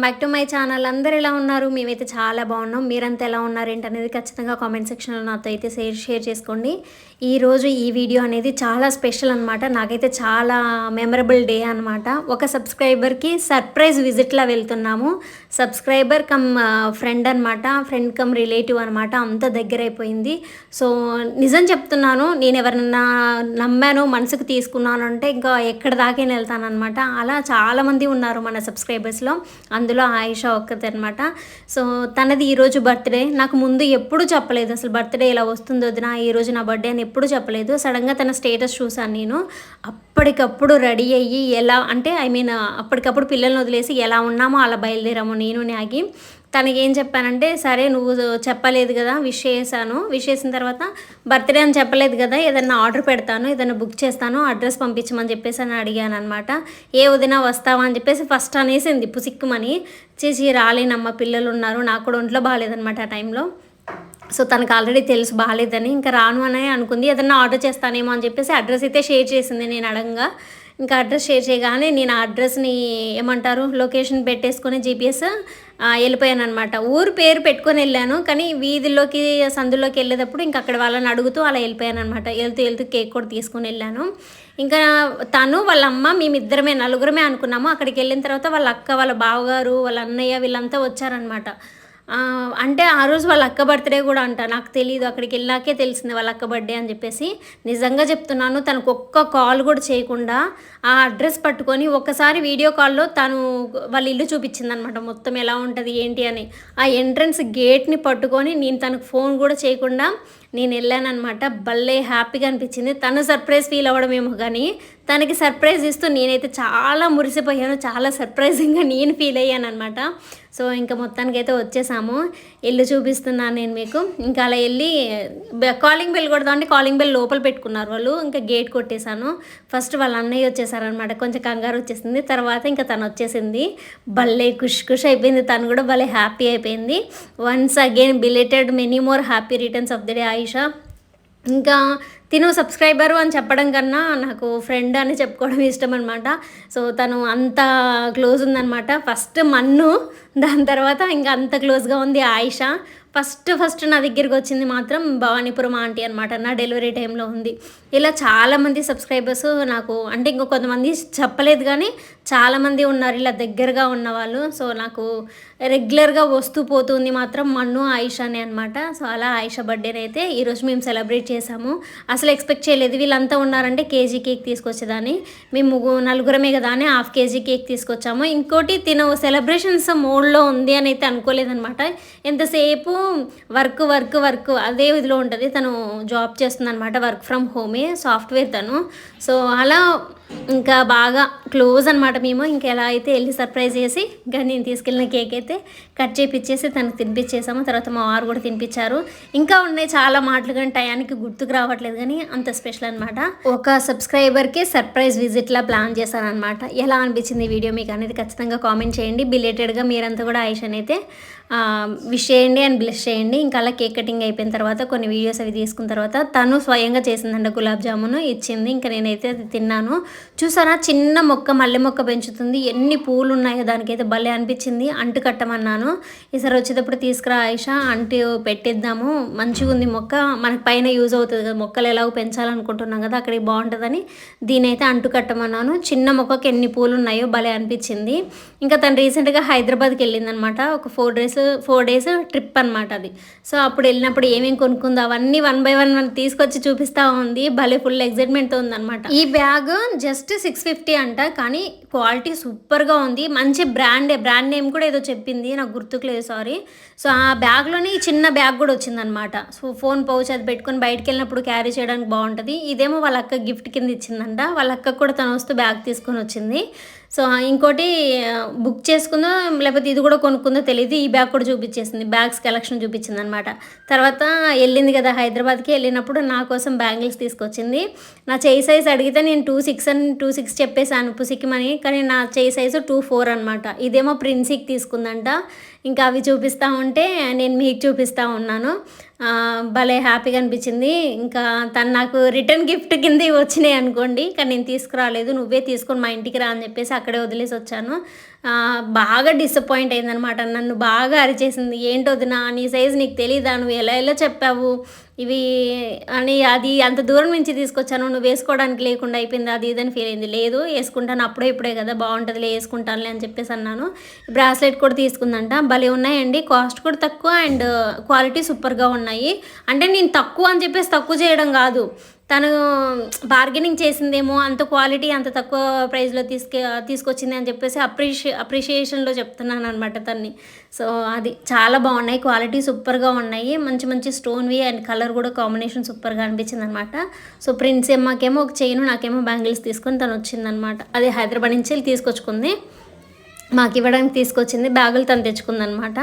back to my channel అందరు ఎలా ఉన్నారు? మేమైతే చాలా బాగున్నాం. మీరంతా ఎలా ఉన్నారు? ఏంటనేది ఖచ్చితంగా కామెంట్ సెక్షన్లో నాతో అయితే షేర్ షేర్ చేసుకోండి. ఈరోజు ఈ వీడియో అనేది చాలా స్పెషల్ అనమాట నాకైతే చాలా మెమరబుల్ డే అనమాట ఒక సబ్స్క్రైబర్కి సర్ప్రైజ్ విజిట్లా వెళ్తున్నాము. సబ్స్క్రైబర్ కమ్ ఫ్రెండ్ అనమాట ఫ్రెండ్ కమ్ రిలేటివ్ అనమాట అంత దగ్గర అయిపోయింది సో నిజం చెప్తున్నాను నేను ఎవరన్నా నమ్మాను మనసుకు తీసుకున్నాను అంటే ఇంకా ఎక్కడ దాకా వెళ్తాను అనమాట అలా చాలామంది ఉన్నారు మన సబ్స్క్రైబర్స్లో అందులో ఆయిషా ఒక్కతే అనమాట సో తనది ఈరోజు బర్త్డే. నాకు ముందు ఎప్పుడు చెప్పలేదు అసలు బర్త్డే ఇలా వస్తుంది వదిన ఈరోజు నా బర్త్డే అని ఎప్పుడు చెప్పలేదు. సడన్గా తన స్టేటస్ చూసాను నేను. అప్పటికప్పుడు రెడీ అయ్యి ఎలా అంటే ఐ మీన్ అప్పటికప్పుడు పిల్లల్ని వదిలేసి ఎలా ఉన్నామో అలా బయలుదేరాము నేను నాగి. తనకి ఏం చెప్పానంటే సరే నువ్వు చెప్పలేదు కదా విష్ చేశాను. విష్ చేసిన తర్వాత బర్త్డే అని చెప్పలేదు కదా ఏదన్నా ఆర్డర్ పెడతాను ఏదైనా బుక్ చేస్తాను అడ్రస్ పంపించమని చెప్పేసి అని అడిగాను అనమాట ఏ వదినా వస్తావా? అని చెప్పేసి ఫస్ట్ అనేసింది పుసిక్కుమని. చేసి రాలేనమ్మ పిల్లలు ఉన్నారు నాకు కూడా ఒంట్లో బాగాలేదనమాట ఆ టైంలో. సో తనకు ఆల్రెడీ తెలుసు బాగాలేదని ఇంకా రాను అని అనుకుంది. ఏదన్నా ఆర్డర్ చేస్తానేమో అని చెప్పేసి అడ్రస్ అయితే షేర్ చేసింది నేను అడగంగా. ఇంకా అడ్రస్ షేర్ చేయగానే నేను ఆ అడ్రస్ని ఏమంటారు లొకేషన్ పెట్టేసుకొని జీపీఎస్ వెళ్ళిపోయాను అనమాట ఊరు పేరు పెట్టుకొని వెళ్ళాను కానీ వీధిలోకి సందులోకి వెళ్ళేటప్పుడు ఇంకా అక్కడ వాళ్ళని అడుగుతూ అలా వెళ్ళిపోయాను అనమాట వెళ్తూ వెళ్తూ కేక్ కూడా తీసుకొని వెళ్ళాను. ఇంకా తను వాళ్ళ అమ్మ మేమిద్దరమే నలుగురమే అనుకున్నాము. అక్కడికి వెళ్ళిన తర్వాత వాళ్ళ అక్క వాళ్ళ బావగారు వాళ్ళ అన్నయ్య వీళ్ళంతా వచ్చారనమాట అంటే ఆ రోజు వాళ్ళ అక్క బర్త్డే కూడా అంట. నాకు తెలియదు అక్కడికి వెళ్ళాకే తెలిసింది వాళ్ళ అక్క బర్త్డే అని చెప్పేసి. నిజంగా చెప్తున్నాను తనకు ఒక్క కాల్ కూడా చేయకుండా ఆ అడ్రస్ పట్టుకొని ఒక్కసారి వీడియో కాల్లో తను వాళ్ళ ఇల్లు చూపించింది అనమాట మొత్తం ఎలా ఉంటుంది ఏంటి అని. ఆ ఎంట్రన్స్ గేట్ని పట్టుకొని నేను తనకు ఫోన్ కూడా చేయకుండా నేను వెళ్ళానమాట భలే హ్యాపీగా అనిపించింది. తను సర్ప్రైజ్ ఫీల్ అవ్వడమేమో కానీ తనకి సర్ప్రైజ్ ఇస్తూ నేనైతే చాలా మురిసిపోయాను. చాలా సర్ప్రైజింగ్గా నేను ఫీల్ అయ్యాను అనమాట సో ఇంకా మొత్తానికి అయితే వచ్చేసాము. ఇల్లు చూపిస్తున్నాను నేను మీకు. ఇంకా అలా వెళ్ళి కాలింగ్ బెల్ కొడదాం అంటే కాలింగ్ బెల్ లోపల పెట్టుకున్నారు వాళ్ళు. ఇంకా గేట్ కొట్టేశాను. ఫస్ట్ వాళ్ళ అన్నయ్య వచ్చేసారనమాట కొంచెం కంగారు వచ్చేసింది. తర్వాత ఇంకా తను వచ్చేసింది. భలే ఖుష్ ఖుష్ అయిపోయింది. తను కూడా భలే హ్యాపీ అయిపోయింది. Once again belated many more happy returns of the day Ayisha ఇంకా తిను సబ్స్క్రైబరు అని చెప్పడం కన్నా నాకు ఫ్రెండ్ అని చెప్పుకోవడం ఇష్టం అనమాట సో తను అంత క్లోజ్ ఉందనమాట ఫస్ట్ మన్ను దాని తర్వాత ఇంకా అంత క్లోజ్గా ఉంది ఆయిష. ఫస్ట్ ఫస్ట్ నా దగ్గరికి వచ్చింది మాత్రం భవానీపురం ఆంటీ అనమాట నా డెలివరీ టైంలో ఉంది. ఇలా చాలామంది సబ్స్క్రైబర్స్ నాకు అంటే ఇంకో కొంతమంది చెప్పలేదు కానీ చాలామంది ఉన్నారు. ఇలా దగ్గరగా ఉన్నవాళ్ళు సో నాకు రెగ్యులర్గా వస్తూ పోతుంది మాత్రం మన్ను ఆయిషానే అనమాట సో అలా ఆయిషా బర్త్డేని అయితే ఈరోజు మేము సెలబ్రేట్ చేసాము అసలు ఎక్స్పెక్ట్ చేయలేదు. వీళ్ళంతా ఉన్నారంటే కేజీ కేక్ తీసుకొచ్చేదాన్ని. మేము నలుగురమే కదా అని హాఫ్ కేజీ కేక్ తీసుకొచ్చాము. ఇంకోటి తిన సెలబ్రేషన్స్ మోడ్లో ఉంది అని అయితే అనుకోలేదనమాట ఎంతసేపు వర్క్ వర్క్ వర్క్ అదే ఇదిలో ఉంటుంది. తను జాబ్ చేస్తుంది అనమాట వర్క్ ఫ్రమ్ హోమే సాఫ్ట్వేర్ తను. సో అలా ఇంకా బాగా క్లోజ్ అనమాట మేము. ఇంకా ఎలా అయితే వెళ్ళి సర్ప్రైజ్ చేసి ఇంకా నేను తీసుకెళ్ళిన కేక్ అయితే కట్ చేపిచ్చేసి తనకు తినిపించేసాము తర్వాత మా వారు కూడా తినిపించారు ఇంకా ఉన్నాయి చాలా మాటలు కానీ టయానికి గుర్తుకు రావట్లేదు కానీ అంత స్పెషల్ అనమాట ఒక సబ్స్క్రైబర్కి సర్ప్రైజ్ విజిట్లా ప్లాన్ చేశానమాట ఎలా అనిపించింది వీడియో మీకు అనేది ఖచ్చితంగా కామెంట్ చేయండి. బిలేటెడ్గా మీరంతా కూడా ఆయుష్ అయితే విష్ చేయండి అండ్ బ్లెస్ చేయండి. ఇంకా అలా కేక్ కటింగ్ అయిపోయిన తర్వాత కొన్ని వీడియోస్ అవి తీసుకున్న తర్వాత తను స్వయంగా చేసిందంట గులాబ్ జామును ఇచ్చింది. ఇంకా నేనైతే అది తిన్నాను. చూసారా? చిన్న మొక్క మల్లె మొక్క పెంచుతుంది. ఎన్ని పూలు ఉన్నాయో దానికైతే భలే అనిపించింది. అంటు కట్టమన్నాను. ఈసారి వచ్చేటప్పుడు తీసుకురా ఆయిషా అంటు పెట్టిద్దాము. మంచిగా ఉంది మొక్క. మనకి పైన యూజ్ అవుతుంది కదా. మొక్కలు ఎలాగో పెంచాలనుకుంటున్నాం కదా అక్కడికి బాగుంటుందని దీనైతే అంటు కట్టమన్నాను. చిన్న మొక్కకి ఎన్ని పూలు ఉన్నాయో భలే అనిపించింది. ఇంకా తను రీసెంట్గా హైదరాబాద్కి వెళ్ళిందనమాట. ఒక four days four days trip అనమాట అది. సో అప్పుడు వెళ్ళినప్పుడు ఏమేమి కొనుక్కుందో అవన్నీ వన్ బై వన్ తీసుకొచ్చి చూపిస్తూ ఉంది. భలే ఫుల్ ఎగ్జైట్మెంట్తో ఉందన్నమాట. ఈ బ్యాగ్ జస్ట్ సిక్స్ ఫిఫ్టీ అంట కానీ క్వాలిటీ సూపర్గా ఉంది. మంచి బ్రాండే బ్రాండ్ నేమ్ కూడా ఏదో చెప్పింది నాకు గుర్తుకులేదు సారీ సో ఆ బ్యాగ్లోని చిన్న బ్యాగ్ కూడా వచ్చిందనమాట సో ఫోన్ పౌచ్ అది పెట్టుకొని బయటకు వెళ్ళినప్పుడు క్యారీ చేయడానికి బాగుంటుంది. ఇదేమో వాళ్ళ అక్క గిఫ్ట్ కింద ఇచ్చిందంట. వాళ్ళ అక్క కూడా తను వస్తూ బ్యాగ్ తీసుకొని వచ్చింది. సో ఇంకోటి బుక్ చేసుకుందో లేకపోతే ఇది కూడా కొనుక్కుందో తెలియదు ఈ బ్యాగ్ కూడా చూపించేసింది. బ్యాగ్స్ కలెక్షన్ చూపించింది అనమాట తర్వాత వెళ్ళింది కదా హైదరాబాద్కి. వెళ్ళినప్పుడు నా కోసం బ్యాంగిల్స్ తీసుకొచ్చింది. నా చేయి సైజ్ అడిగితే నేను టూ సిక్స్ అని టూ సిక్స్ చెప్పేశాను పుసికిమని కానీ నా చేయి సైజు టూ ఫోర్ అనమాట. ఇదేమో ప్రిన్సీకి తీసుకుందంట. ఇంకా అవి చూపిస్తూ ఉంటే నేను మీకు చూపిస్తూ ఉన్నాను. భలే హ్యాపీగా అనిపించింది. ఇంకా తను నాకు రిటర్న్ గిఫ్ట్ కింద వచ్చినాయి అనుకోండి కానీ నేను తీసుకురాలేదు నువ్వే తీసుకొని మా ఇంటికి రా అని చెప్పేసి అక్కడే వదిలేసి వచ్చాను. బాగా డిసప్పాయింట్ అయిందనమాట నన్ను బాగా అరిచేసింది. ఏంటో వదినా నీ సైజ్ నీకు తెలియదా నువ్వు ఎలా ఎలా చెప్పావు? ఇవి అని అది అంత దూరం నుంచి తీసుకొచ్చాను నువ్వు వేసుకోవడానికి లేకుండా అయిపోయింది అది ఇదని ఫీల్ అయింది. లేదు వేసుకుంటాను అప్పుడే ఇప్పుడే కదా బాగుంటుందిలే వేసుకుంటానులే అని చెప్పేసి అన్నాను. బ్రాస్లెట్ కూడా తీసుకుందంట. భలే ఉన్నాయండి కాస్ట్ కూడా తక్కువ అండ్ క్వాలిటీ సూపర్గా ఉన్నాయి. అంటే నేను తక్కువ అని చెప్పేసి తక్కువ చేయడం కాదు. తను బార్గెనింగ్ చేసిందేమో అంత క్వాలిటీ అంత తక్కువ ప్రైస్లో తీసుకే తీసుకొచ్చింది అని చెప్పేసి అప్రిషియే అప్రిషియేషన్లో చెప్తున్నాను అనమాట తన్ని. సో అది చాలా బాగున్నాయి క్వాలిటీ సూపర్గా ఉన్నాయి. మంచి మంచి స్టోన్వి అండ్ కలర్ కూడా కాంబినేషన్ సూపర్గా అనిపించింది అనమాట సో ప్రిన్స్ అమ్మకేమో ఒక చైన్ నాకేమో బ్యాంగిల్స్ తీసుకొని తను వచ్చిందనమాట అది హైదరాబాద్ నుంచి తీసుకొచ్చుకుంది. మాకు ఇవ్వడానికి తీసుకొచ్చింది బ్యాగులు తను తెచ్చుకుందనమాట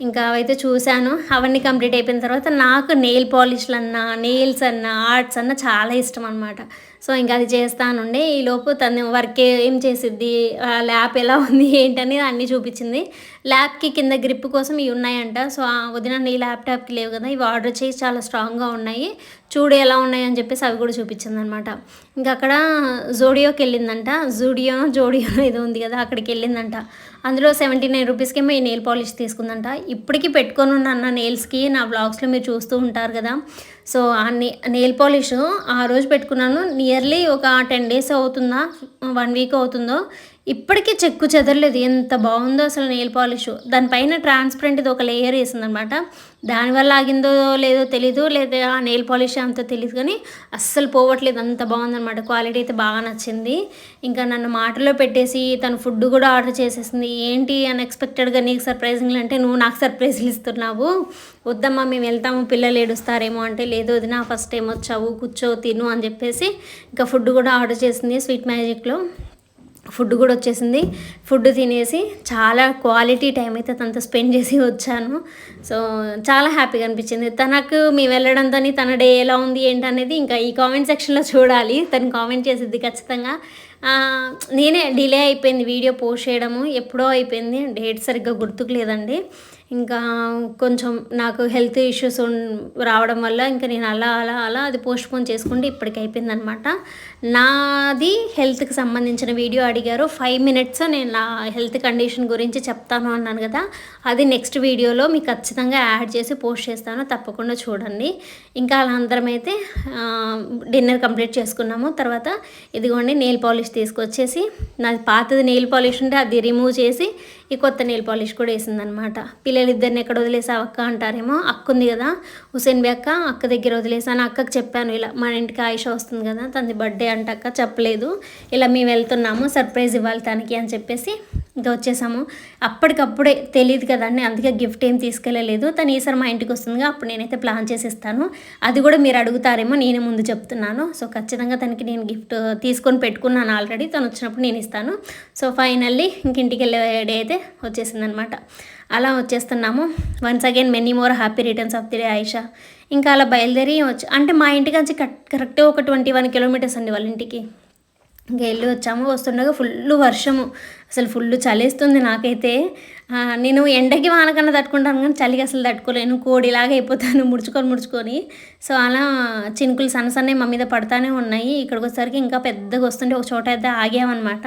ఇంకా అవైతే చూశాను. అవన్నీ కంప్లీట్ అయిపోయిన తర్వాత నాకు నెయిల్ పాలిష్లు అన్నా నెయిల్స్ అన్నా ఆర్ట్స్ అన్న చాలా ఇష్టం అనమాట సో ఇంకా అది చేస్తానుండే. ఈలోపు తను వర్క్ ఏం చేసిద్ది? ఆ ల్యాప్ ఎలా ఉంది? ఏంటని అన్నీ చూపించింది. ల్యాప్కి కింద గ్రిప్ కోసం ఇవి ఉన్నాయంట. సో ఆ వదిన నీ ల్యాప్టాప్కి లేవు కదా? ఇవి ఆర్డర్ చేసి చాలా స్ట్రాంగ్గా ఉన్నాయి. చూడు ఎలా ఉన్నాయని చెప్పేసి అవి కూడా చూపించింది అనమాట ఇంకా అక్కడ జోడియోకి వెళ్ళిందంట. జూడియో జోడియో ఏదో ఉంది కదా అక్కడికి వెళ్ళిందంట. అందులో సెవెంటీ నైన్ రూపీస్కేమో ఈ నెయిల్ పాలిష్ తీసుకుందంట. ఇప్పటికీ పెట్టుకొని ఉన్నాను నా నెయిల్స్కి నా బ్లాగ్స్లో మీరు చూస్తూ ఉంటారు కదా. సో ఆ నే నెయిల్ పాలిష్ ఆ రోజు పెట్టుకున్నాను. నియర్లీ ఒక టెన్ డేస్ అవుతుందా వన్ వీక్ అవుతుందో ఇప్పటికీ చెక్కు చెదరలేదు. ఎంత బాగుందో అసలు నెయిల్ పాలిష్. దానిపైన ట్రాన్స్పరెంట్ ఇది ఒక లేయర్ వేసిందనమాట. దానివల్ల ఆగిందో లేదో తెలీదు. లేదా ఆ నెయిల్ పాలిష్ అంత తెలియదు కానీ అస్సలు పోవట్లేదు. అంత బాగుందనమాట. క్వాలిటీ అయితే బాగా నచ్చింది. ఇంకా నన్ను మాటలో పెట్టేసి తను ఫుడ్ కూడా ఆర్డర్ చేసేసింది. ఏంటి అన్ఎక్స్పెక్టెడ్గా నీకు సర్ప్రైజింగ్ అంటే నువ్వు నాకు సర్ప్రైజ్లు ఇస్తున్నావు. వద్దమ్మా మేము వెళ్తాము. పిల్లలు ఏడుస్తారేమో అంటే లేదు వదినా ఫస్ట్ టైం వచ్చావు. కూర్చో తిను అని చెప్పేసి ఇంకా ఫుడ్ కూడా ఆర్డర్ చేసింది స్వీట్ మ్యాజిక్లో. ఫుడ్ కూడా వచ్చేసింది. ఫుడ్ తినేసి చాలా క్వాలిటీ టైం అయితే తనతో స్పెండ్ చేసి వచ్చాను. సో చాలా హ్యాపీగా అనిపించింది. తనకు మేము వెళ్ళడంతో తన డే ఎలా ఉంది ఏంటనేది ఇంకా ఈ కామెంట్ సెక్షన్లో చూడాలి. తను కామెంట్ చేసిద్ది ఖచ్చితంగా. నేనే డిలే అయిపోయింది వీడియో పోస్ట్ చేయడము. ఎప్పుడో అయిపోయింది. డేట్ సరిగ్గా గుర్తుకు లేదండి. ఇంకా కొంచెం నాకు హెల్త్ ఇష్యూస్ రావడం వల్ల ఇంకా నేను అలా అలా అలా అది పోస్ట్పోన్ చేసుకుంటే ఇప్పటికి అయిపోయిందనమాట. నాది హెల్త్కి సంబంధించిన వీడియో అడిగారు. ఫైవ్ మినిట్స్ నేను నా హెల్త్ కండిషన్ గురించి చెప్తాను అన్నాను కదా. అది నెక్స్ట్ వీడియోలో మీకు ఖచ్చితంగా యాడ్ చేసి పోస్ట్ చేస్తాను. తప్పకుండా చూడండి. ఇంకా అలా అందరం అయితే డిన్నర్ కంప్లీట్ చేసుకున్నాము. తర్వాత ఇదిగోండి నెయిల్ పాలిష్ తీసుకొచ్చేసి నాది పాతది నెయిల్ పాలిష్ ఉంటే అది రిమూవ్ చేసి ఈ కొత్త నెయిల్ పాలిష్ కూడా వేసిందనమాట పిల్లలు ఇద్దరిని ఎక్కడ వదిలేసావు అక్క అంటారేమో? అక్క ఉంది కదా. హుసేన్ బి అక్క అక్క దగ్గర వదిలేసాను అక్కకి చెప్పాను. ఇలా మన ఇంటికి ఆయుష వస్తుంది కదా తనది బర్త్డే అంట అక్క చెప్పలేదు. ఇలా మేము వెళ్తున్నాము సర్ప్రైజ్ ఇవ్వాలి తనకి అని చెప్పేసి ఇంకా వచ్చేసాము అప్పటికప్పుడే తెలియదు కదండి అందుకే గిఫ్ట్ ఏం తీసుకెళ్ళలేదు. తను ఈసారి మా ఇంటికి వస్తుందిగా అప్పుడు నేనైతే ప్లాన్ చేసి ఇస్తాను అది కూడా మీరు అడుగుతారేమో నేనే ముందు చెప్తున్నాను. సో ఖచ్చితంగా తనకి నేను గిఫ్ట్ తీసుకొని పెట్టుకున్నాను ఆల్రెడీ తను వచ్చినప్పుడు నేను ఇస్తాను. సో ఫైనల్లీ ఇంకింటికి వెళ్ళే డే అయితే వచ్చేసిందనమాట. అలా వచ్చేస్తున్నాము. Once again many more happy returns of the day Ayisha ఇంకా అలా బయలుదేరి వచ్చి అంటే మా ఇంటికి వచ్చి కరెక్ట్ ఒక ట్వంటీ వన్ కిలోమీటర్స్ అండి వాళ్ళ ఇంటికి. ఇంకా వెళ్ళి వచ్చాము. వస్తుండగా ఫుల్ వర్షము. అసలు ఫుల్ చలిస్తుంది నాకైతే. నేను ఎండకి వానకన్నా తట్టుకుంటాను కానీ చలికి అసలు తట్టుకోలేను. కోడిలాగా అయిపోతాను ముడుచుకొని ముడుచుకొని. సో అలా చినుకులు సన్న సన్నవి మా మీద పడతానే ఉన్నాయి. ఇక్కడికి వచ్చేసరికి ఇంకా పెద్దగా వస్తుంటే ఒక చోట అయితే ఆగామన్నమాట.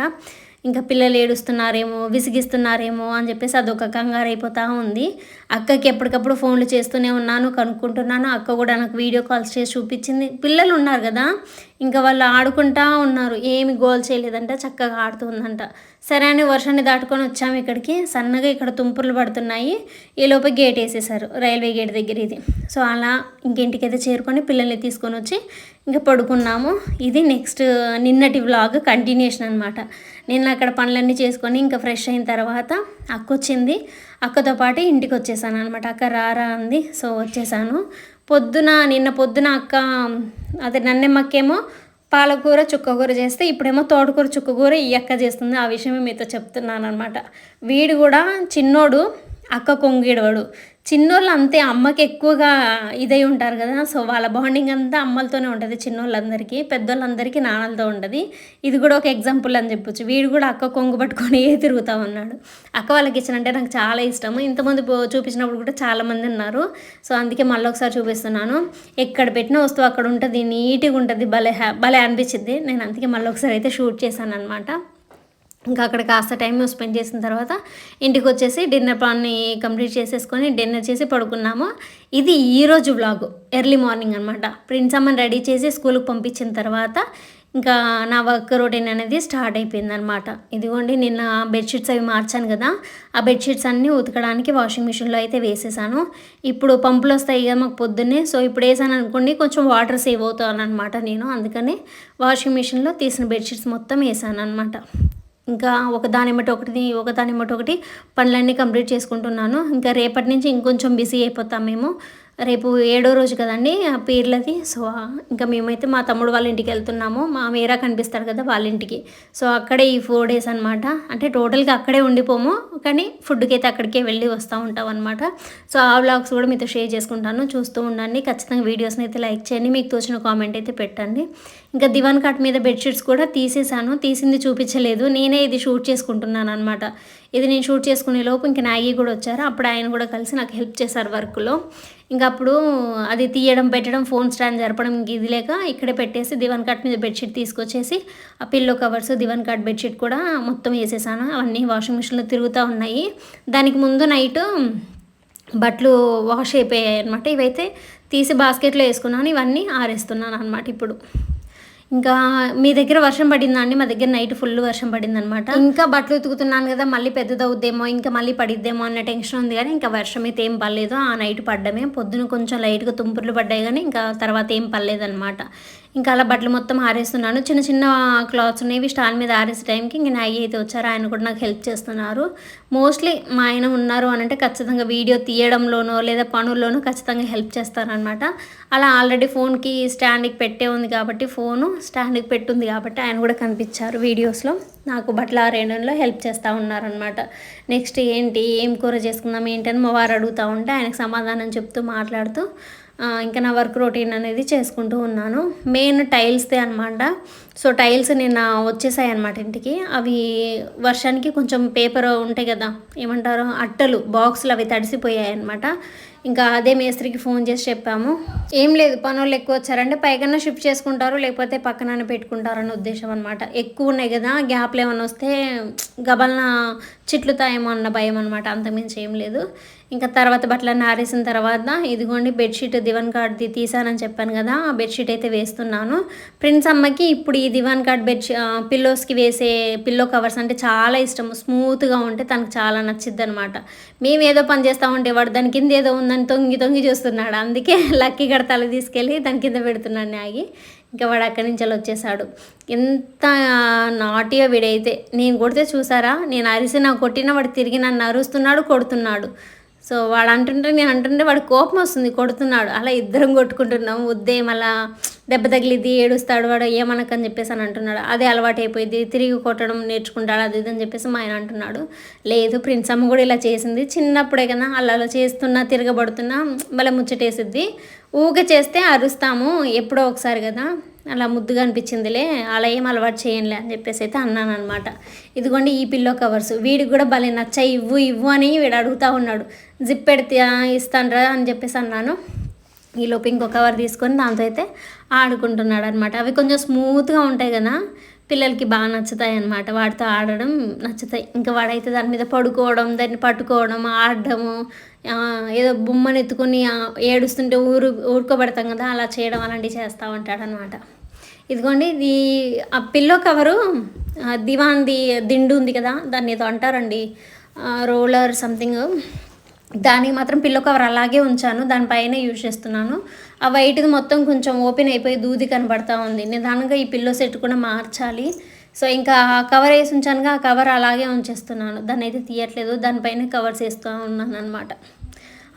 ఇంకా పిల్లలు ఏడుస్తున్నారేమో విసిగిస్తున్నారేమో అని చెప్పేసి అదొక కంగారు అయిపోతూ ఉంది. అక్కకి ఎప్పటికప్పుడు ఫోన్లు చేస్తూనే ఉన్నాను కనుక్కుంటున్నాను. అక్క కూడా నాకు వీడియో కాల్స్ చేసి చూపించింది. పిల్లలు ఉన్నారు కదా ఇంకా వాళ్ళు ఆడుకుంటా ఉన్నారు. ఏమి గోల్ చేయలేదంట చక్కగా ఆడుతుందంట. సరే అని వర్షాన్ని దాటుకొని వచ్చాము ఇక్కడికి. సన్నగా ఇక్కడ తుంపర్లు పడుతున్నాయి. ఈ లోపల గేట్ వేసేసారు రైల్వే గేట్ దగ్గర ఇది. సో అలా ఇంకింటికి అయితే చేరుకొని పిల్లల్ని తీసుకొని వచ్చి ఇంకా పడుకున్నాము. ఇది నెక్స్ట్ నిన్నటి వ్లాగ్ కంటిన్యూషన్ అనమాట నేను అక్కడ పనులన్నీ చేసుకొని ఇంకా ఫ్రెష్ అయిన తర్వాత అక్క వచ్చింది అక్కతో పాటు ఇంటికి వచ్చేసాను అనమాట అక్క రారా అంది. సో వచ్చేసాను. పొద్దున నిన్న పొద్దున అక్క అదే నన్నెమ్మకేమో పాలకూర చుక్కకూర చేస్తే ఇప్పుడేమో తోటకూర చుక్కకూర ఈ అక్క చేస్తుంది. ఆ విషయమే మీతో చెప్తున్నాను అనమాట వీడు కూడా చిన్నోడు. అక్క కొంగిడవాడు చిన్నోళ్ళు అంతే అమ్మకి ఎక్కువగా ఇదై ఉంటారు కదా సో వాళ్ళ బాండింగ్ అంతా అమ్మలతోనే ఉంటుంది చిన్నోళ్ళందరికీ పెద్దోళ్ళందరికీ నాన్నలతో ఉంటుంది. ఇది కూడా ఒక ఎగ్జాంపుల్ అని చెప్పొచ్చు. వీడు కూడా అక్క కొంగు పట్టుకొని ఏ తిరుగుతా ఉన్నాడు. అక్క వాళ్ళకి ఇచ్చినంటే నాకు చాలా ఇష్టము. ఇంతమంది పో- చూపించినప్పుడు కూడా చాలామంది ఉన్నారు. సో అందుకే మళ్ళీ ఒకసారి చూపిస్తున్నాను. ఎక్కడ పెట్టిన వస్తువు అక్కడ ఉంటుంది నీట్గా ఉంటుంది భలే హ్యా భలే అనిపించింది నేను అందుకే మళ్ళీ ఒకసారి అయితే షూట్ చేశాను అనమాట ఇంకా అక్కడ కాస్త టైం స్పెండ్ చేసిన తర్వాత ఇంటికి వచ్చేసి డిన్నర్ ప్లాన్ని కంప్లీట్ చేసేసుకొని డిన్నర్ చేసి పడుకున్నాము. ఇది ఈరోజు బ్లాగు ఎర్లీ మార్నింగ్ అనమాట ప్రిన్స్ అమ్మని రెడీ చేసి స్కూల్కి పంపించిన తర్వాత ఇంకా నా వర్క్ రొటీన్ అనేది స్టార్ట్ అయిపోయింది అనమాట ఇదిగోండి నిన్న బెడ్షీట్స్ అవి మార్చాను కదా ఆ బెడ్షీట్స్ అన్నీ ఉతకడానికి వాషింగ్ మిషన్లో అయితే వేసేసాను. ఇప్పుడు పంపులు వస్తాయి కదా మాకు పొద్దున్నే సో ఇప్పుడు వేసాను అనుకోండి కొంచెం వాటర్ సేవ్ అవుతాను అనమాట నేను. అందుకని వాషింగ్ మిషన్లో తీసిన బెడ్షీట్స్ మొత్తం వేసాను అనమాట ఇంకా ఒక దాని ఒకటి ఒక దాని ఒకటి పనులన్నీ కంప్లీట్ చేసుకుంటున్నాను. ఇంకా రేపటి నుంచి ఇంకొంచెం బిజీ అయిపోతాం మేము. రేపు ఏడో రోజు కదండి ఆ పీర్లది. సో ఇంకా మేమైతే మా తమ్ముడు వాళ్ళ ఇంటికి వెళ్తున్నాము. మా మేరా కనిపిస్తారు కదా వాళ్ళ ఇంటికి. సో అక్కడే ఈ ఫోర్ డేస్ అనమాట అంటే టోటల్గా అక్కడే ఉండిపోము. కానీ ఫుడ్కి అయితే అక్కడికే వెళ్ళి వస్తూ ఉంటాం అనమాట సో ఆ వ్లాగ్స్ కూడా మీతో షేర్ చేసుకుంటాను. చూస్తూ ఉండండి. ఖచ్చితంగా వీడియోస్ని అయితే లైక్ చేయండి. మీకు తోచిన కామెంట్ అయితే పెట్టండి. ఇంకా దివాన్ కాట్ మీద బెడ్షీట్స్ కూడా తీసేసాను తీసింది చూపించలేదు. నేనే ఇది షూట్ చేసుకుంటున్నాను అనమాట ఇది నేను షూట్ చేసుకునే లోపు ఇంకా నాగి కూడా వచ్చారు. అప్పుడు ఆయన కూడా కలిసి నాకు హెల్ప్ చేశారు వర్క్లో. ఇంకా అప్పుడు అది తీయడం పెట్టడం ఫోన్ స్టాండ్ జరపడం ఇంక ఇది లేక ఇక్కడే పెట్టేసి దివాన్ కట్ మీద బెడ్షీట్ తీసుకొచ్చేసి ఆ pillow covers divan cot bedsheet కూడా మొత్తం వేసేసాను. అవన్నీ వాషింగ్ మిషన్లో తిరుగుతూ ఉన్నాయి. దానికి ముందు నైట్ బట్టలు వాష్ అయిపోయాయి అనమాట ఇవైతే తీసి బాస్కెట్లో వేసుకున్నాను. ఇవన్నీ ఆరేస్తున్నాను అనమాట ఇప్పుడు. ఇంకా మీ దగ్గర వర్షం పడిందా అండి? మా దగ్గర నైట్ ఫుల్ వర్షం పడింది అనమాట ఇంకా బట్టలు ఉతుకుతున్నాను కదా మళ్ళీ పెద్దదవుద్దేమో ఇంకా మళ్ళీ పడిద్దేమో అన్న టెన్షన్ ఉంది కానీ ఇంకా వర్షం అయితే ఏం పడలేదు. ఆ నైట్ పడ్డమే. పొద్దున కొంచెం లైట్గా తుంపుర్లు పడ్డాయి కానీ ఇంకా తర్వాత ఏం పడలేదు అనమాట ఇంకా అలా బట్టలు మొత్తం ఆరేస్తున్నాను. చిన్న చిన్న క్లాత్స్ ఉన్నాయి స్టాల్ మీద ఆరేసే టైంకి ఇంక నాయి అయితే వచ్చారు. ఆయన కూడా నాకు హెల్ప్ చేస్తున్నారు. మోస్ట్లీ మా ఆయన ఉన్నారు అని అంటే ఖచ్చితంగా వీడియో తీయడంలోనో లేదా పనుల్లోనో ఖచ్చితంగా హెల్ప్ చేస్తారనమాట అలా ఆల్రెడీ ఫోన్కి స్టాండ్కి పెట్టే ఉంది కాబట్టి ఫోను స్టాండ్కి పెట్టుంది కాబట్టి ఆయన కూడా కనిపించారు వీడియోస్లో. నాకు బట్టలు ఆరేయడంలో హెల్ప్ చేస్తూ ఉన్నారనమాట నెక్స్ట్ ఏంటి? ఏం కూర చేసుకుందాం? ఏంటని మా వారు అడుగుతూ ఉంటే ఆయనకు సమాధానం చెప్తూ మాట్లాడుతూ ఇంకా నా వర్క్ రొటీన్ అనేది చేసుకుంటూ ఉన్నాను. మెయిన్ టైల్స్దే అనమాట సో టైల్స్ నిన్న వచ్చేసాయి అనమాట ఇంటికి. అవి వర్షానికి కొంచెం పేపర్ ఉంటాయి కదా ఏమంటారు అట్టలు బాక్సులు అవి తడిసిపోయాయి అనమాట ఇంకా అదే మేస్త్రికి ఫోన్ చేసి చెప్పాము. ఏం లేదు పనులు ఎక్కువ వచ్చారంటే పైకన్నా షిఫ్ట్ చేసుకుంటారు లేకపోతే పక్కన పెట్టుకుంటారన్న ఉద్దేశం అనమాట ఎక్కువ ఉన్నాయి కదా గ్యాప్లు ఏమైనా వస్తే గబల్న చిట్లుతాయేమో అన్న భయం అనమాట అంతమించి ఏం లేదు. ఇంకా తర్వాత బట్టలన్నీ ఆరేసిన తర్వాత ఇదిగోండి బెడ్షీట్ దివాన్ కార్డ్ది తీసానని చెప్పాను కదా ఆ బెడ్షీట్ అయితే వేస్తున్నాను. ప్రిన్స్ అమ్మకి ఇప్పుడు ఈ దివాన్ కార్డ్ బెడ్ పిల్లోస్కి వేసే పిల్లో కవర్స్ అంటే చాలా ఇష్టం. స్మూత్గా ఉంటే తనకు చాలా నచ్చిద్ది అనమాట మేము ఏదో పని చేస్తూ ఉంటే వాడు దాని కింద ఏదో ఉందని తొంగి తొంగి చూస్తున్నాడు. అందుకే లక్కీ గడ తల తీసుకెళ్ళి దాని కింద పెడుతున్నాను ఆగి ఇంకా వాడు అక్కడి నుంచి అలా వచ్చేసాడు. ఎంత నాటిగా వీడైతే. నేను కొడితే చూసారా? నేను అరిసి కొట్టిన వాడు తిరిగి నన్ను అరుస్తున్నాడు కొడుతున్నాడు. సో వాడు అంటుంటే నేను అంటుంటే వాడు కోపం వస్తుంది కొడుతున్నాడు. అలా ఇద్దరం కొట్టుకుంటున్నాం. వద్దే మళ్ళా దెబ్బ తగిలిద్ది ఏడుస్తాడు వాడు ఏమనకని చెప్పేసి అని అంటున్నాడు. అదే అలవాటు అయిపోయింది తిరిగి కొట్టడం నేర్చుకుంటాడు అది ఇది అని చెప్పేసి మా ఆయన అంటున్నాడు. లేదు ప్రిన్స్ అమ్మ కూడా ఇలా చేసింది. చిన్నప్పుడే కదా అలా అలా చేస్తున్నా తిరగబడుతున్నా మళ్ళీ ముచ్చటేసిద్ది. ఊగ చేస్తే అరుస్తాము ఎప్పుడో ఒకసారి కదా. అలా ముద్దుగా అనిపించిందిలే అలా ఏం అలవాటు చేయంలే అని చెప్పేసి అయితే అన్నాను అనమాట ఇదిగోండి ఈ పిల్లో కవర్స్ వీడికి కూడా భలే నచ్చ ఇవ్వు ఇవ్వు అని వీడు అడుగుతూ ఉన్నాడు. జిప్ పెడితే ఇస్తానరా అని చెప్పేసి అన్నాను. ఈలోపు ఇంకో కవర్ తీసుకొని దాంతో అయితే ఆడుకుంటున్నాడు అనమాట అవి కొంచెం స్మూత్గా ఉంటాయి కదా. పిల్లలకి బాగా నచ్చుతాయి అనమాట వాటితో ఆడడం నచ్చుతాయి. ఇంకా వాడైతే దాని మీద పడుకోవడం దాన్ని పట్టుకోవడం ఆడడము ఏదో బొమ్మను ఎత్తుకొని ఏడుస్తుంటే ఊరు ఊరుకోబెడతాం కదా అలా చేయడం అలాంటివి చేస్తూ ఉంటాడు అనమాట ఇదిగోండి ఇది ఆ పిల్లో కవరు దివాన్ది దిండు ఉంది కదా దాన్ని ఏదో అంటారండి. Roller something. దానికి మాత్రం పిల్లో కవర్ అలాగే ఉంచాను. దానిపైన యూజ్ చేస్తున్నాను. ఆ వైట్ది మొత్తం కొంచెం ఓపెన్ అయిపోయి దూది కనబడతా ఉంది. నిదానంగా ఈ పిల్లో సెట్ కూడా మార్చాలి. సో ఇంకా ఆ కవర్ వేసి ఉంచానుగా ఆ కవర్ అలాగే ఉంచేస్తున్నాను. దాన్ని అయితే తీయట్లేదు దానిపైన కవర్స్ వేస్తూ ఉన్నాను అనమాట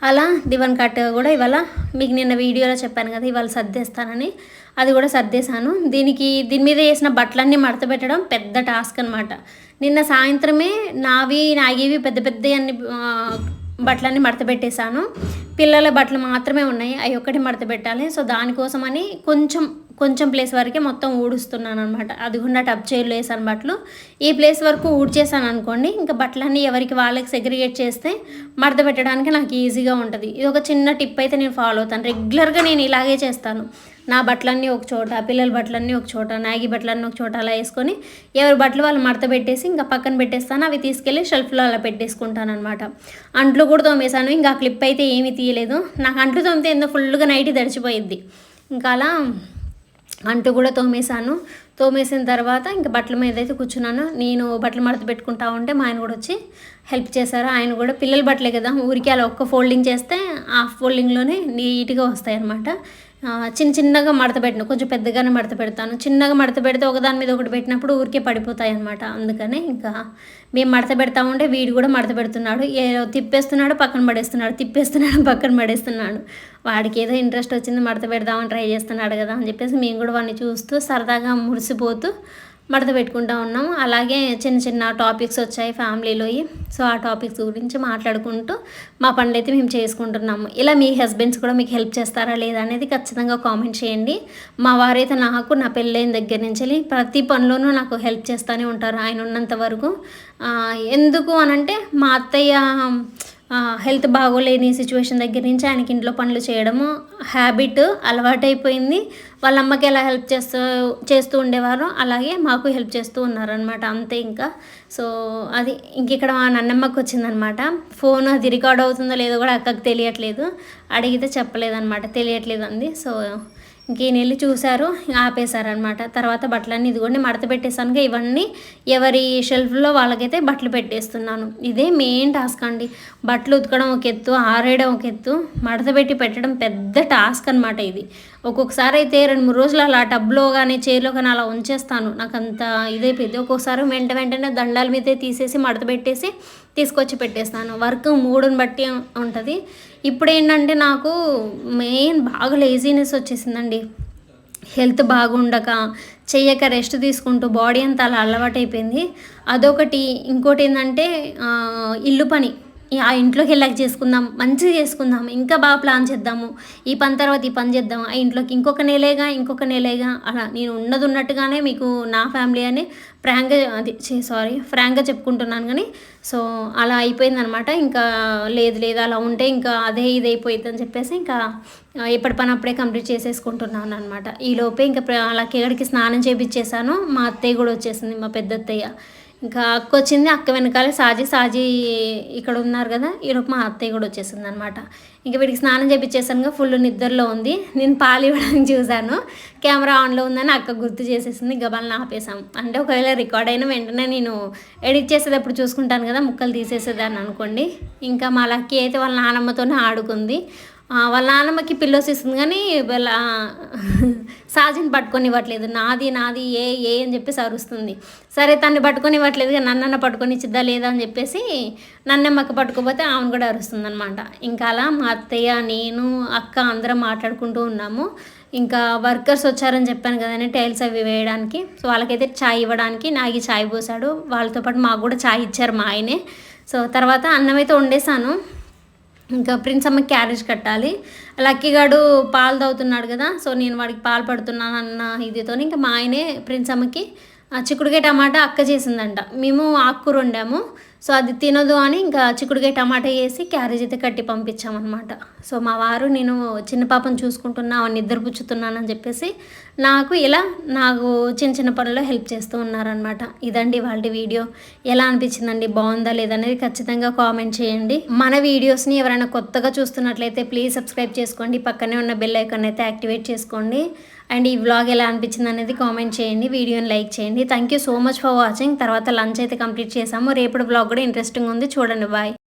అలా దివన్ కట్ కూడా ఇవాళ మీకు నిన్న వీడియోలో చెప్పాను కదా ఇవాళ సర్దేస్తానని. అది కూడా సర్దేశాను. దీనికి దీని మీద వేసిన బట్టలన్నీ మడత పెట్టడం పెద్ద టాస్క్ అనమాట నిన్న సాయంత్రమే నావి నాగివి పెద్ద పెద్ద అన్ని బట్టలన్నీ మడత పెట్టేశాను పిల్లల బట్టలు మాత్రమే ఉన్నాయి. అవి ఒక్కటి మడత పెట్టాలి సో దానికోసమని కొంచెం కొంచెం ప్లేస్ వరకే మొత్తం ఊడుస్తున్నాను అనమాట అది కూడా టప్ చైర్లో వేసాను బట్టలు. ఈ ప్లేస్ వరకు ఊడ్చేసాను అనుకోండి ఇంకా బట్టలన్నీ ఎవరికి వాళ్ళకి సెగ్రిగేట్ చేస్తే మడత పెట్టడానికి నాకు ఈజీగా ఉంటుంది. ఇది ఒక చిన్న టిప్ అయితే నేను ఫాలో అవుతాను. రెగ్యులర్గా నేను ఇలాగే చేస్తాను. నా బట్టలన్నీ ఒక చోట పిల్లల బట్టలన్నీ ఒక చోట నాగి బట్టలన్నీ ఒక చోట అలా వేసుకొని ఎవరి బట్టలు వాళ్ళు మడత పెట్టేసి ఇంకా పక్కన పెట్టేస్తాను. అవి తీసుకెళ్ళి షెల్ఫ్లో అలా పెట్టేసుకుంటాను అనమాట అంట్లు కూడా తోమేశాను. ఇంకా క్లిప్ అయితే ఏమీ తీయలేదు. నాకు అంట్లు తోమితే ఏందో ఫుల్గా నైట్ తడిచిపోయిద్ది. ఇంకా అలా అంటు కూడా తోమేశాను. తోమేసిన తర్వాత ఇంకా బట్టల మీద అయితే కూర్చున్నాను. నేను బట్టలు మడత పెట్టుకుంటా ఉంటే మా ఆయన కూడా వచ్చి హెల్ప్ చేశారు. ఆయన కూడా పిల్లల బట్టలే కదా ఊరికి అలా ఒక్క ఫోల్డింగ్ చేస్తే ఆ ఫోల్డింగ్లోనే నీట్గా వస్తాయి అనమాట చిన్న చిన్నగా మడత పెట్టిన కొంచెం పెద్దగానే మడత పెడతాను. చిన్నగా మడత పెడితే ఒకదాని మీద ఒకటి పెట్టినప్పుడు ఊరికే పడిపోతాయి అనమాట అందుకనే ఇంకా మేము మడత పెడతా ఉంటే వీడు కూడా మడత పెడుతున్నాడు. ఏ తిప్పేస్తున్నాడు పక్కన పడేస్తున్నాడు తిప్పేస్తున్నాడు పక్కన పడేస్తున్నాడు. వాడికి ఏదో ఇంట్రెస్ట్ వచ్చింది మడత పెడదామని ట్రై చేస్తున్నాడు కదా అని చెప్పేసి మేము కూడా వాడిని చూస్తూ సరదాగా మురిసిపోతూ మడత పెట్టుకుంటూ ఉన్నాం అలాగే చిన్న చిన్న టాపిక్స్ వచ్చాయి ఫ్యామిలీలో సో ఆ టాపిక్స్ గురించి మాట్లాడుకుంటూ మా పనులు అయితే మేము చేసుకుంటున్నాము. ఇలా మీ హస్బెండ్స్ కూడా మీకు హెల్ప్ చేస్తారా లేదా అనేది ఖచ్చితంగా కామెంట్ చేయండి. మా వారైతే నాకు నా పెళ్ళైన దగ్గర నుంచి ప్రతి పనిలోనూ నాకు హెల్ప్ చేస్తూనే ఉంటారు ఆయన ఉన్నంత వరకు. ఎందుకు అనంటే మా అత్తయ్య హెల్త్ బాగోలేని సిచ్యువేషన్ దగ్గర నుంచి ఆయనకి ఇంట్లో పనులు చేయడము హ్యాబిట్ అలవాటైపోయింది. వాళ్ళ అమ్మకి ఎలా హెల్ప్ చేస్తూ చేస్తూ ఉండేవారు అలాగే మాకు హెల్ప్ చేస్తూ ఉన్నారనమాట అంతే ఇంకా. సో అది ఇంక ఇక్కడ మా నన్నమ్మకి వచ్చిందనమాట ఫోన్ అది రికార్డ్ అవుతుందో లేదో కూడా అక్కకి తెలియట్లేదు. అడిగితే చెప్పలేదన్నమాట తెలియట్లేదు అంది. సో ఇంకేం వెళ్ళి చూశారు ఆపేశారనమాట తర్వాత బట్టలన్నీ ఇదిగోండి మడత పెట్టేసానుగా ఇవన్నీ ఎవరి షెల్ఫ్లో వాళ్ళకైతే బట్టలు పెట్టేస్తున్నాను. ఇదే మెయిన్ టాస్క్ అండి. బట్టలు ఉతకడం ఒక ఎత్తు ఆరేయడం ఒక ఎత్తు మడత పెట్టి పెట్టడం పెద్ద టాస్క్ అనమాట ఇది. ఒక్కొక్కసారి అయితే రెండు మూడు రోజులు అలా టబ్లో కానీ చైర్లో కానీ అలా ఉంచేస్తాను. నాకు అంత ఇదైపోయింది. ఒక్కొక్కసారి వెంట వెంటనే దండాల మీదే తీసేసి మడత పెట్టేసి తీసుకొచ్చి పెట్టేస్తాను. వర్క్ మూడుని బట్టి ఉంటుంది. ఇప్పుడు ఏంటంటే నాకు మెయిన్ బాగా లేజీనెస్ వచ్చేసిందండి. హెల్త్ బాగుండక చెయ్యక రెస్ట్ తీసుకుంటూ బాడీ అంతా అలా అలవాటైపోయింది. అదొకటి. ఇంకోటి ఏంటంటే ఇల్లు పని. ఆ ఇంట్లోకి వెళ్ళాక చేసుకుందాం మంచిగా చేసుకుందాం ఇంకా బాగా ప్లాన్ చేద్దాము. ఈ పని తర్వాత ఈ పని చేద్దాం ఆ ఇంట్లోకి ఇంకొక నెలేగా ఇంకొక నెలేగా అలా నేను ఉన్నది ఉన్నట్టుగానే మీకు నా ఫ్యామిలీ అని ఫ్రాంక్గా అది సారీ ఫ్రాంక్గా చెప్పుకుంటున్నాను కానీ సో అలా అయిపోయిందనమాట. ఇంకా లేదు లేదు అలా ఉంటే ఇంకా అదే ఇది అయిపోయింది అని చెప్పేసి ఇంకా ఎప్పటి పని అప్పుడే కంప్లీట్ చేసేసుకుంటున్నాను అనమాట ఈ లోపే ఇంకా అలా కేగడికి స్నానం చేపించేసాను మా అత్తయ్య కూడా వచ్చేసింది మా పెద్ద అత్తయ్య. ఇంకా అక్క వచ్చింది అక్క వెనకాలే సాజీ సాజీ ఇక్కడ ఉన్నారు కదా ఈరోజు మా అత్తయ్య కూడా వచ్చేసింది అనమాట ఇంకా వీడికి స్నానం చేపించేసానుగా ఫుల్ నిద్రలో ఉంది. నేను పాలు ఇవ్వడానికి చూశాను. కెమెరా ఆన్లో ఉందని అక్క గుర్తు చేసేసింది గబాలను ఆపేసాం అంటే ఒకవేళ రికార్డ్ అయిన వెంటనే నేను ఎడిట్ చేసేటప్పుడు చూసుకుంటాను కదా ముక్కలు తీసేసేదాన్ని అనుకోండి. ఇంకా మా లక్కీ అయితే వాళ్ళ నానమ్మతోనే ఆడుకుంది. వాళ్ళ నాన్నమ్మకి పిల్లోస్ ఇస్తుంది కానీ వాళ్ళ సాజిని పట్టుకొని ఇవ్వట్లేదు నాది నాది ఏ ఏ అని చెప్పేసి అరుస్తుంది. సరే తన్ని పట్టుకొని ఇవ్వట్లేదు నన్నన్న పట్టుకొని ఇచ్చిద్దా లేదా అని చెప్పేసి నన్నమ్మకి పట్టుకోపోతే ఆమెను కూడా అరుస్తుంది అనమాట ఇంకా అలా మా అత్తయ్య నేను అక్క అందరం మాట్లాడుకుంటూ ఉన్నాము. ఇంకా వర్కర్స్ వచ్చారని చెప్పాను కదండి టైల్స్ అవి వేయడానికి. సో వాళ్ళకైతే ఛాయ్ ఇవ్వడానికి నాగి ఛాయ్ పోసాడు. వాళ్ళతో పాటు మాకు కూడా ఛాయ్ ఇచ్చారు మా ఆయనే. సో తర్వాత అన్నం అయితే వండేసాను ఇంకా ప్రిన్స్ అమ్మకి క్యారేజ్ కట్టాలి. లక్కీగాడు పాలు తాగుతున్నాడు కదా సో నేను వాడికి పాలు పడుతున్నాను అన్న ఇదితో ఇంకా మా ఆయనే ప్రిన్స్ అమ్మకి చిక్కుడుకాయ టమాటా అక్క చేసిందంట. మేము ఆకుకూర వండాము. సో అది తినదు అని ఇంకా చిక్కుడుకాయ టమాటా వేసి క్యారేజ్ అయితే కట్టి పంపించామన్నమాట. సో మా వారు నేను చిన్న పాపను చూసుకుంటున్నా అవన్నీ నిద్ర పుచ్చుతున్నానని చెప్పేసి నాకు ఇలా నాకు చిన్న చిన్న పనుల్లో హెల్ప్ చేస్తూ ఉన్నారనమాట ఇదండి వాళ్ళ వీడియో. ఎలా అనిపించిందండి? బాగుందా లేదనేది ఖచ్చితంగా కామెంట్ చేయండి. మన వీడియోస్ని ఎవరైనా కొత్తగా చూస్తున్నట్లయితే ప్లీజ్ సబ్స్క్రైబ్ చేసుకోండి. పక్కనే ఉన్న బెల్ ఐకాన్ అయితే యాక్టివేట్ చేసుకోండి. అండ్ ఈ వ్లాగ్ ఎలా అనిపించింది అనేది కామెంట్ చేయండి వీడియోని లైక్ చేయండి. Thank you so much for watching తర్వాత లంచ్ అయితే కంప్లీట్ చేసాము. రేపటి వ్లాగ్ కూడా ఇంట్రెస్టింగ్ ఉంది. చూడండి బాయ్